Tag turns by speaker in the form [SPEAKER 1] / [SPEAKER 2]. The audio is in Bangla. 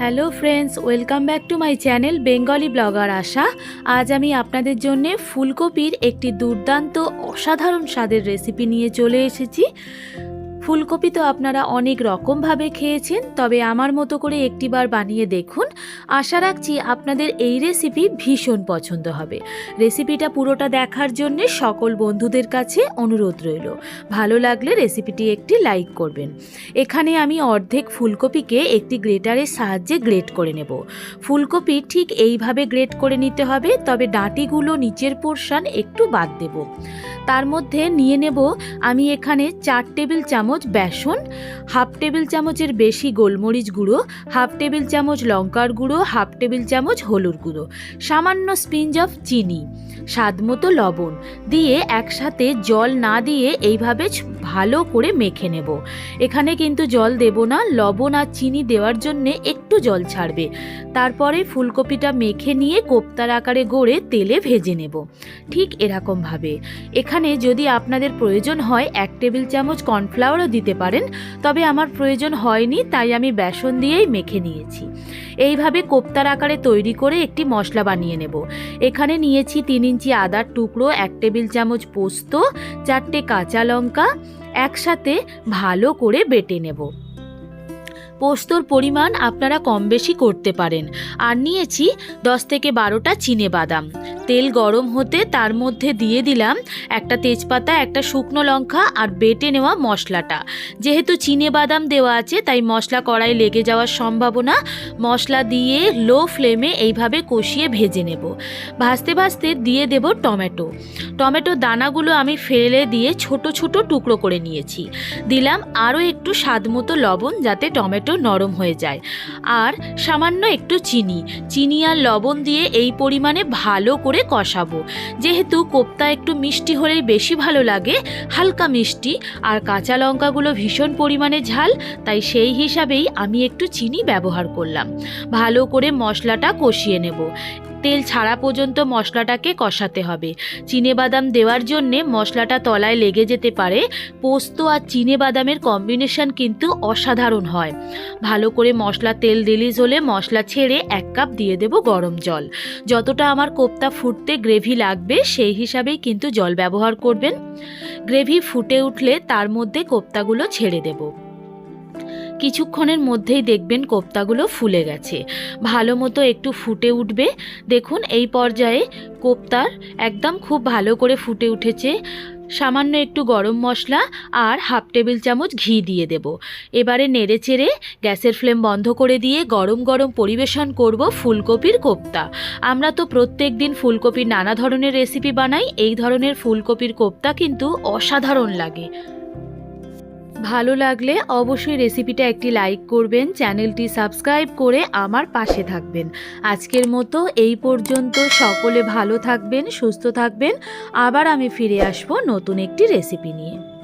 [SPEAKER 1] Hello friends, welcome back to my channel Bengali blogger Asha. আজ আমি আপনাদের জন্য ফুলকপির একটি দুর্দান্ত অসাধারণ স্বাদের রেসিপি নিয়ে চলে এসেছি। ফুলকপি তো আপনারা অনেক রকমভাবে খেয়েছেন, তবে আমার মতো করে একটিবার বানিয়ে দেখুন। আশা রাখছি আপনাদের এই রেসিপি ভীষণ পছন্দ হবে। রেসিপিটা পুরোটা দেখার জন্য সকল বন্ধুদের কাছে অনুরোধ রইল। ভালো লাগলে রেসিপিটি একটি লাইক করবেন। এখানে আমি অর্ধেক ফুলকপিকে একটি গ্রেটারের সাহায্যে গ্রেট করে নেব। ফুলকপি ঠিক এইভাবে গ্রেট করে নিতে হবে, তবে ডাঁটিগুলো নিচের পোর্শন একটু বাদ দেব। তার মধ্যে নিয়ে নেব, আমি এখানে চার টেবিল চামচ বেসন, হাফ টেবিল চামচের বেশি গোলমরিচ গুঁড়ো, হাফ টেবিল চামচ লঙ্কার গুঁড়ো, হাফ টেবিল চামচ হলুদ গুঁড়ো, সামান্য স্পিঞ্জ অফ চিনি স্বাদমতো লবণ দিয়ে একসাথে জল না দিয়ে এইভাবে ভালো করে মেখে নেব। এখানে কিন্তু জল দেব না, লবণ আর চিনি দেওয়ার জন্যে একটু জল ছাড়বে। তারপরে ফুলকপিটা মেখে নিয়ে কোপ্তার আকারে গড়ে তেলে ভেজে নেব। ঠিক এরকমভাবে এখানে যদি আপনাদের প্রয়োজন হয়, এক টেবিল চামচ কর্নফ্লাওয়ারও দিতে পারেন, তবে আমার প্রয়োজন হয়নি, তাই আমি বেসন দিয়েই মেখে নিয়েছি। এইভাবে কোপ্তার আকারে তৈরি করে একটি মশলা বানিয়ে নেব। এখানে নিয়েছি তিন ইঞ্চি আদার টুকরো, এক টেবিল চামচ পোস্ত, চারটে কাঁচা লঙ্কা, একসাথে ভালো করে বেটে নেব। পোস্তর পরিমাণ আপনারা কম বেশি করতে পারেন। আর নিয়েছি দশ থেকে বারোটা চিনে বাদাম। তেল গরম হতে তার মধ্যে দিয়ে দিলাম একটা তেজপাতা, একটা শুকনো লঙ্কা আর বেটে নেওয়া মশলাটা। যেহেতু চিনে বাদাম দেওয়া আছে, তাই মশলা কড়াই লেগে যাওয়ার সম্ভাবনা। মশলা দিয়ে লো ফ্লেমে এইভাবে কষিয়ে ভেজে নেব। ভাজতে ভাজতে দিয়ে দেব টমেটো। টমেটো দানাগুলো আমি ফেলে দিয়ে ছোট ছোট টুকরো করে নিয়েছি। দিলাম আরও একটু স্বাদ মতো লবণ যাতে টমেটো নরম হয়ে যায়। আর সামান্য একটু চিনি। চিনি আর লবণ দিয়ে এই পরিমাণে ভালো করে কষাবো। যেহেতু কোপ্তা একটু মিষ্টি হলেই বেশি ভালো লাগে, হালকা মিষ্টি আর কাঁচা লঙ্কাগুলো ভীষণ পরিমাণে ঝাল, তাই সেই হিসাবেই আমি একটু চিনি ব্যবহার করলাম। ভালো করে মশলাটা কষিয়ে নেব। তেল ছাড়া পর্যন্ত মশলাটাকে কষাতে হবে। বাদাম দেওয়ার জন্যে মশলাটা তলায় লেগে যেতে পারে। পোস্ত আর বাদামের কম্বিনেশন কিন্তু অসাধারণ হয়। ভালো করে মশলা তেল রিলিজ হলে মশলা ছেড়ে এক কাপ দিয়ে দেব গরম জল। যতটা আমার কোপ্তা ফুটতে গ্রেভি লাগবে, সেই হিসাবেই কিন্তু জল ব্যবহার করবেন। গ্রেভি ফুটে উঠলে তার মধ্যে কোপ্তাগুলো ছেড়ে দেব। কিছুক্ষণের মধ্যেই দেখবেন কোপ্তাগুলো ফুলে গেছে। ভালো মতো একটু ফুটে উঠবে। দেখুন, এই পর্যায়ে কোপ্তার একদম খুব ভালো করে ফুটে উঠেছে। সামান্য একটু গরম মশলা আর হাফ টেবিল চামচ ঘি দিয়ে দেব। এবারে নেড়ে চেড়ে গ্যাসের ফ্লেম বন্ধ করে দিয়ে গরম গরম পরিবেশন করব ফুলকপির কোপ্তা। আমরা তো প্রত্যেক দিন ফুলকপির নানা ধরনের রেসিপি বানাই। এই ধরনের ফুলকপির কোপ্তা কিন্তু অসাধারণ লাগে। ভালো লাগলে অবশ্যই রেসিপিটা একটি লাইক করবেন, চ্যানেলটি সাবস্ক্রাইব করে আমার পাশে থাকবেন। আজকের মতো এই পর্যন্ত সকলে ভালো থাকবেন, সুস্থ থাকবেন। আবার আমি ফিরে আসব নতুন একটি রেসিপি নিয়ে।